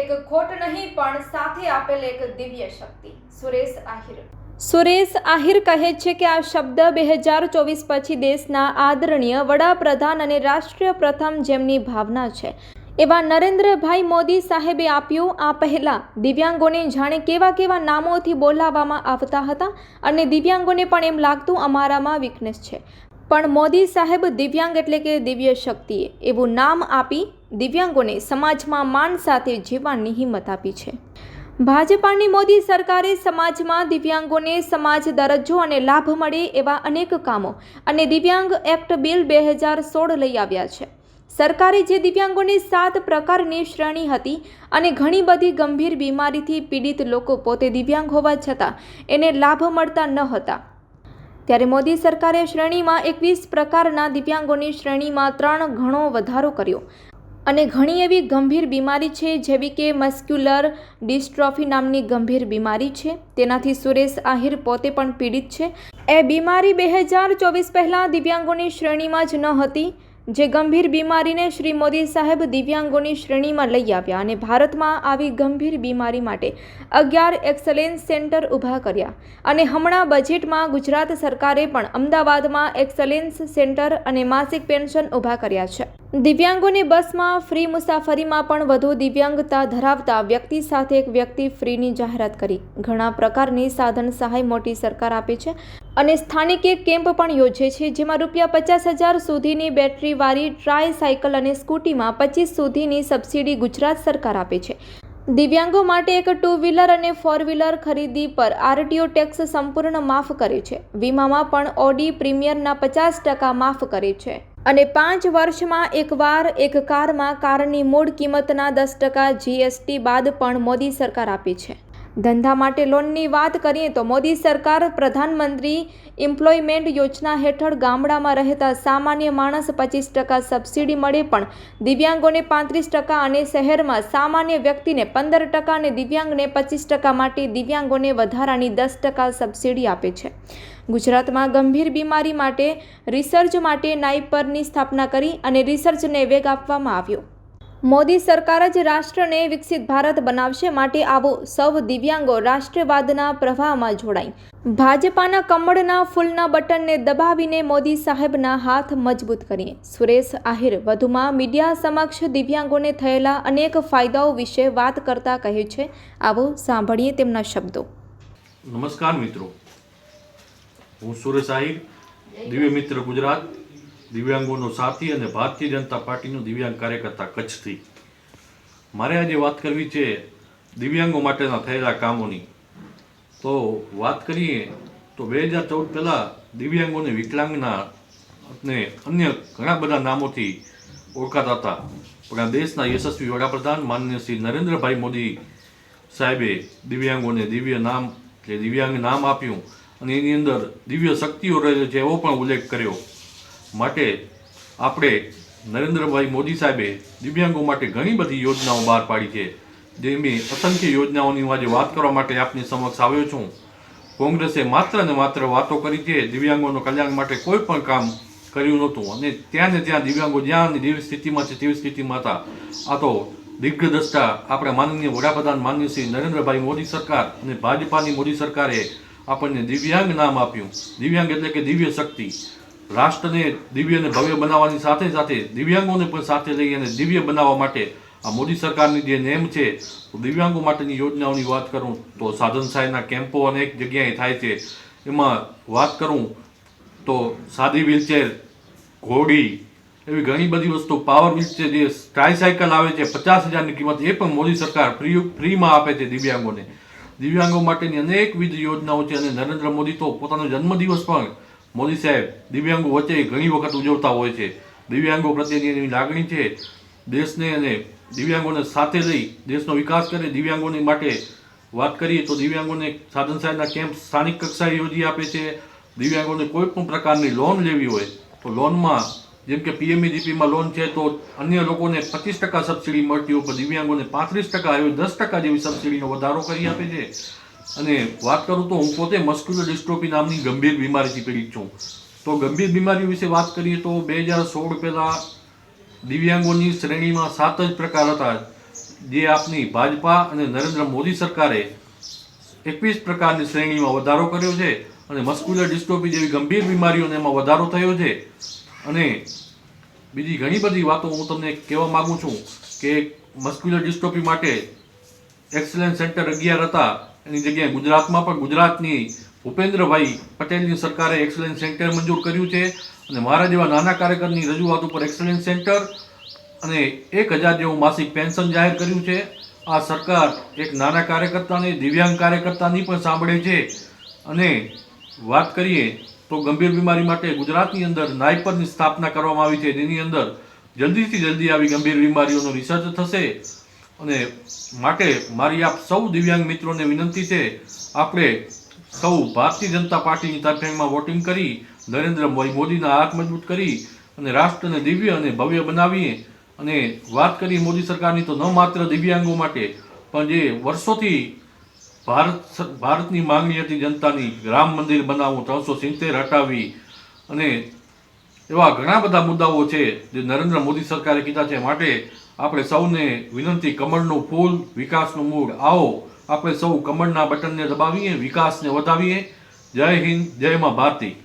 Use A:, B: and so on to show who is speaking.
A: એક ખોટ નહીં, પણ સાથે આપેલ એક દિવ્ય શક્તિ. સુરેશ આહિર. સુરેશ આહિર કહે છે કે આ શબ્દ બે હજાર ચોવીસ પછી દેશના આદરણીય વડાપ્રધાન અને રાષ્ટ્રીય પ્રથમ જેમની ભાવના છે. એવા નરેન્દ્રભાઈ મોદી સાહેબે આપ્યું આ પહેલાં. દિવ્યાંગોને જાણે કેવા કેવા નામોથી બોલાવવામાં આવતા હતા અને દિવ્યાંગોને પણ એમ લાગતું અમારામાં વીકનેસ છે. પણ મોદી સાહેબ દિવ્યાંગ એટલે કે દિવ્ય શક્તિએ. એવું નામ આપી દિવ્યાંગોને સમાજમાં માન સાથે જીવવાની હિંમત આપી છે. ભાજપાની મોદી સરકારે સમાજમાં દિવ્યાંગોને સમાજ દરજ્જો અને લાભ મળે એવા અનેક કામો અને દિવ્યાંગ એક્ટ બિલ બે હજાર સોળ લઈ આવ્યા છે. સરકારે જે દિવ્યાંગોની સાત પ્રકારની શ્રેણી હતી અને ઘણી બધી ગંભીર બીમારીથી પીડિત લોકો પોતે દિવ્યાંગ હોવા છતાં એને લાભ મળતા ન હતા. ત્યારે મોદી સરકારે શ્રેણીમાં એકવીસ પ્રકારના દિવ્યાંગોની શ્રેણીમાં ત્રણ ઘણો વધારો કર્યો. અને ઘણી એવી ગંભીર બીમારી છે જેવી કે મસ્ક્યુલર ડિસ્ટ્રોફી નામની ગંભીર બીમારી છે. તેનાથી સુરેશ આહિર પોતે પણ પીડિત છે. એ બીમારી બે હજાર ચોવીસ પહેલાં દિવ્યાંગોની શ્રેણીમાં જ ન હતી. જે ગંભીર બીમારીને શ્રી મોદી સાહેબ દિવ્યાંગોની શ્રેણીમાં લઈ આવ્યા અને ભારતમાં આવી ગંભીર બીમારી માટે અગિયાર એક્સલેન્સ સેન્ટર ઊભા કર્યા. અને હમણાં બજેટમાં ગુજરાત સરકારે પણ અમદાવાદમાં એક્સલેન્સ સેન્ટર અને માસિક પેન્શન ઊભા કર્યા છે. દિવ્યાંગોની બસમાં ફ્રી મુસાફરીમાં પણ વધુ દિવ્યાંગતા ધરાવતા વ્યક્તિ સાથે એક વ્યક્તિ ફ્રીની જાહેરાત કરી. ઘણા પ્રકારની સાધન સહાય મોટી સરકાર આપે છે. અને સ્થાનિક એક કેમ્પ પણ યોજે છે, જેમાં રૂપિયા પચાસ હજાર સુધીની બેટરીવાળી ટ્રાય સાયકલ અને સ્કૂટીમાં પચીસ સુધીની સબસિડી ગુજરાત સરકાર આપે છે. દિવ્યાંગો માટે એક two wheeler and four wheeler ખરીદી પર આરટીઓ ટેક્સ સંપૂર્ણ માફ કરે છે. વીમામાં પણ ઓડી પ્રીમિયરના પચાસ ટકા માફ કરે છે. અને પાંચ વર્ષમાં એકવાર એક કારમાં કારની મૂળ કિંમતના દસ ટકા જીએસટી બાદ પણ મોદી સરકાર આપે છે. ધંધા માટે લોનની વાત કરીએ તો મોદી સરકાર પ્રધાનમંત્રી એમ્પ્લોયમેન્ટ યોજના હેઠળ ગામડામાં રહેતા સામાન્ય માણસ પચીસ ટકા સબસિડી મળે પણ દિવ્યાંગોને પાંત્રીસ ટકા અને શહેરમાં સામાન્ય વ્યક્તિને પંદર ટકા અને દિવ્યાંગને પચીસ ટકા માટે દિવ્યાંગોને વધારાની દસ ટકા સબસિડી આપે છે. ગુજરાતમાં ગંભીર બીમારી માટે રિસર્ચ માટે નાઇપરની સ્થાપના કરી અને રિસર્ચને વેગ આપવામાં આવ્યો. મોદી સરકાર જ રાષ્ટ્રને વિકસિત ભારત બનાવશે માટે આવો સૌ દિવ્યાંગો રાષ્ટ્રવાદના પ્રવાહમાં જોડાય. ભાજપાના કમળના ફૂલના બટનને દબાવીને મોદી સાહેબના હાથ મજબૂત કરીએ. સુરેશ આહિર વધુમાં મીડિયા સમક્ષ દિવ્યાંગોને થયેલા અનેક ફાયદાઓ વિશે વાત કરતા કહે છે. આવો સાંભળીએ તેમના શબ્દો.
B: નમસ્કાર મિત્રો. હું સુરેશ આહિર, દિવ્ય મિત્ર ગુજરાત. દિવ્યાંગોનો સાથી અને ભારતીય જનતા પાર્ટીનો દિવ્યાંગ કાર્યકર્તા કચ્છથી. મારે આજે વાત કરવી છે દિવ્યાંગો માટેના થયેલા કામોની. તો વાત કરીએ તો બે હજાર ચૌદ પહેલાં દિવ્યાંગોને વિકલાંગના અને અન્ય ઘણા બધા નામોથી ઓળખાતા હતા. પણ આ દેશના યશસ્વી વડાપ્રધાન માનનીય શ્રી નરેન્દ્રભાઈ મોદી સાહેબે દિવ્યાંગોને દિવ્ય નામ કે દિવ્યાંગ નામ આપ્યું અને એની અંદર દિવ્ય શક્તિઓ રહે છે એવો પણ ઉલ્લેખ કર્યો. માટે આપણે નરેન્દ્રભાઈ મોદી સાહેબે દિવ્યાંગો માટે ઘણી બધી યોજનાઓ બહાર પાડી છે. જેમી અસંખ્ય યોજનાઓની હું આજે વાત કરવા માટે આપની સમક્ષ આવ્યો છું. કોંગ્રેસે માત્ર ને માત્ર વાતો કરી છે દિવ્યાંગોના કલ્યાણ માટે કોઈ પણ કામ કર્યું નહોતું. અને ત્યાં ને ત્યાં દિવ્યાંગો જ્યાં જેવી સ્થિતિમાં છે તેવી સ્થિતિમાં હતા. આ તો દિગ્ગદષ્ટા આપણા માનનીય વડાપ્રધાન માનનીય શ્રી નરેન્દ્રભાઈ મોદી સરકાર અને ભાજપાની મોદી સરકારે આપણને દિવ્યાંગ નામ આપ્યું. દિવ્યાંગ એટલે કે દિવ્ય શક્તિ. રાષ્ટ્રને દિવ્ય અને ભવ્ય બનાવવાની સાથે સાથે દિવ્યાંગોને પણ સાથે લઈ અને દિવ્ય બનાવવા માટે આ મોદી સરકારની જે નેમ છે દિવ્યાંગો માટેની યોજનાઓની વાત કરું તો સાધન સહાયના કેમ્પો અનેક જગ્યાએ થાય છે. એમાં વાત કરું તો સાદી વ્હીલચેર ઘોડી, એવી ઘણી બધી વસ્તુ. પાવર વ્હીલચેર જે ટ્રાયસાયકલ આવે છે, પચાસ હજારની કિંમત, એ પણ મોદી સરકાર ફ્રી ફ્રીમાં આપે છે દિવ્યાંગોને. દિવ્યાંગો માટેની અનેકવિધ યોજનાઓ છે અને નરેન્દ્ર મોદી તો પોતાનો જન્મદિવસ પણ મોદી સાહેબ, દિવ્યાંગો વચ્ચે ઘણી વખત ઉજવતા હોય છે. દિવ્યાંગો પ્રત્યેની લાગણી છે. દેશને અને દિવ્યાંગોને સાથે લઈ દેશનો વિકાસ કરે દિવ્યાંગોની માટે વાત કરીએ તો દિવ્યાંગોને સાધન સહાયના કેમ્પ સ્થાનિક કક્ષાએ યોજી આપે છે. દિવ્યાંગોને કોઈ પણ પ્રકારની લોન લેવી હોય તો લોનમાં જેમ કે પીએમઈજીપીમાં લોન છે તો અન્ય લોકોને પચીસ ટકા સબસિડી મળતી હોય પણ દિવ્યાંગોને પાંત્રીસ ટકા એવી દસ ટકા જેવી સબસિડીનો વધારો કરી આપે છે. અને વાત કરું તો હું પોતે મસ્ક્યુલર ડિસ્ટ્રોફી નામની ગંભીર બીમારીથી પીડિત છું. તો ગંભીર બીમારીઓ વિશે વાત કરીએ તો બે હજાર સોળ પહેલાં દિવ્યાંગોની શ્રેણીમાં સાત જ પ્રકાર હતા, જે આપની ભાજપા અને નરેન્દ્ર મોદી સરકારે એકવીસ પ્રકારની શ્રેણીમાં વધારો કર્યો છે અને મસ્ક્યુલર ડિસ્ટ્રોફી જેવી ગંભીર બીમારીઓને એમાં વધારો થયો છે. અને બીજી ઘણી બધી વાતો હું તમને કહેવા માગું છું કે મસ્ક્યુલર ડિસ્ટ્રોફી માટે એક્સલન્સ સેન્ટર અગિયાર હતા. એની જગ્યાએ ગુજરાતમાં પણ ગુજરાતની ભૂપેન્દ્રભાઈ પટેલની સરકારે એક્સલન્સ સેન્ટર મંજૂર કર્યું છે અને મારા જેવા નાના કાર્યકરની રજૂઆત ઉપર એક્સલન્સ સેન્ટર અને એક હજાર જેવું માસિક પેન્શન જાહેર કર્યું છે. આ સરકાર એક નાના કાર્યકર્તાને, દિવ્યાંગ કાર્યકર્તાની પણ સાંભળે છે. અને વાત કરીએ તો ગંભીર બીમારી માટે ગુજરાતની અંદર નાયપરની સ્થાપના કરવામાં આવી છે. જેની અંદર જલ્દીથી જલ્દી આવી ગંભીર બીમારીઓનો રિસર્ચ થશે. અને માટે મારી આપ સૌ દિવ્યાંગ મિત્રોને વિનંતી છે, આપણે સૌ ભારતીય જનતા પાર્ટીની તરફેણમાં વોટિંગ કરી નરેન્દ્રભાઈ મોદીના હાથ મજબૂત કરી અને રાષ્ટ્રને દિવ્ય અને ભવ્ય બનાવીએ. અને વાત કરીએ મોદી સરકારની તો ન માત્ર દિવ્યાંગો માટે, પણ જે વર્ષોથી ભારત ભારતની માંગણી હતી જનતાની, રામ મંદિર બનાવવું ત્રણસો સિત્તેર હટાવી અને એવા ઘણા બધા મુદ્દાઓ છે, જે નરેન્દ્ર મોદી સરકારે કીધા છે. માટે આપણે સૌને વિનંતી, કમળનું ફૂલ, વિકાસનું મૂળ. આવો, આપણે સૌ કમળના બટનને દબાવીએ, વિકાસને વધાવીએ. જય હિન્દ, જય માં ભારતી.